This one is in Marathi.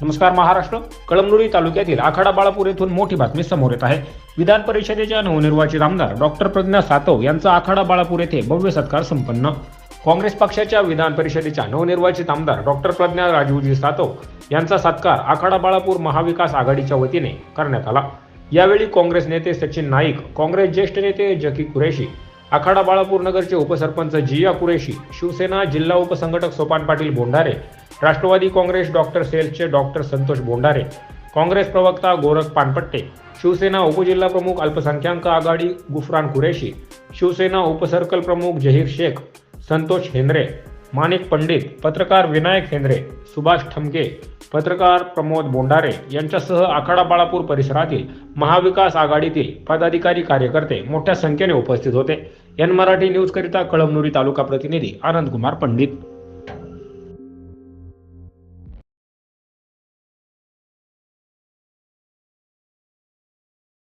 नमस्कार महाराष्ट्र. कळमनुरी तालुक्यातील आखाडा बाळापूर येथून मोठी बातमी समोर येत आहे. विधान परिषदेच्या नवनिर्वाचित आमदार डॉक्टर प्रज्ञा सातव यांचा आखाडा बाळापूर येथे भव्य सत्कार संपन्न. काँग्रेस पक्षाच्या विधान परिषदेच्या नवनिर्वाचित आमदार डॉक्टर प्रज्ञा राजीवजी सातव यांचा सत्कार आखाडा बाळापूर महाविकास आघाडीच्या वतीने करण्यात आला. यावेळी काँग्रेस नेते सचिन नाईक काँग्रेस ज्येष्ठ नेते जकी कुरेशी आखाडा बाळापूर नगरचे उपसरपंच जिया कुरेशी शिवसेना जिल्हा उपसंघटक सोपान पाटील बोंढारे राष्ट्रवादी काँग्रेस डॉक्टर सेल्सचे डॉक्टर संतोष बोंडारे काँग्रेस प्रवक्ता गोरख पानपट्टे शिवसेना उपजिल्हा प्रमुख अल्पसंख्याक आघाडी गुफरान कुरेशी शिवसेना उपसर्कल प्रमुख जहीर शेख संतोष हेंद्रे माणिक पंडित पत्रकार विनायक हेंद्रे सुभाष ठमके पत्रकार प्रमोद बोंडारे यांच्यासह आखाडा बाळापूर परिसरातील महाविकास आघाडीतील पदाधिकारी कार्यकर्ते मोठ्या संख्येने उपस्थित होते. एन मराठी न्यूजकरिता कळमनुरी तालुका प्रतिनिधी आनंद कुमार पंडित.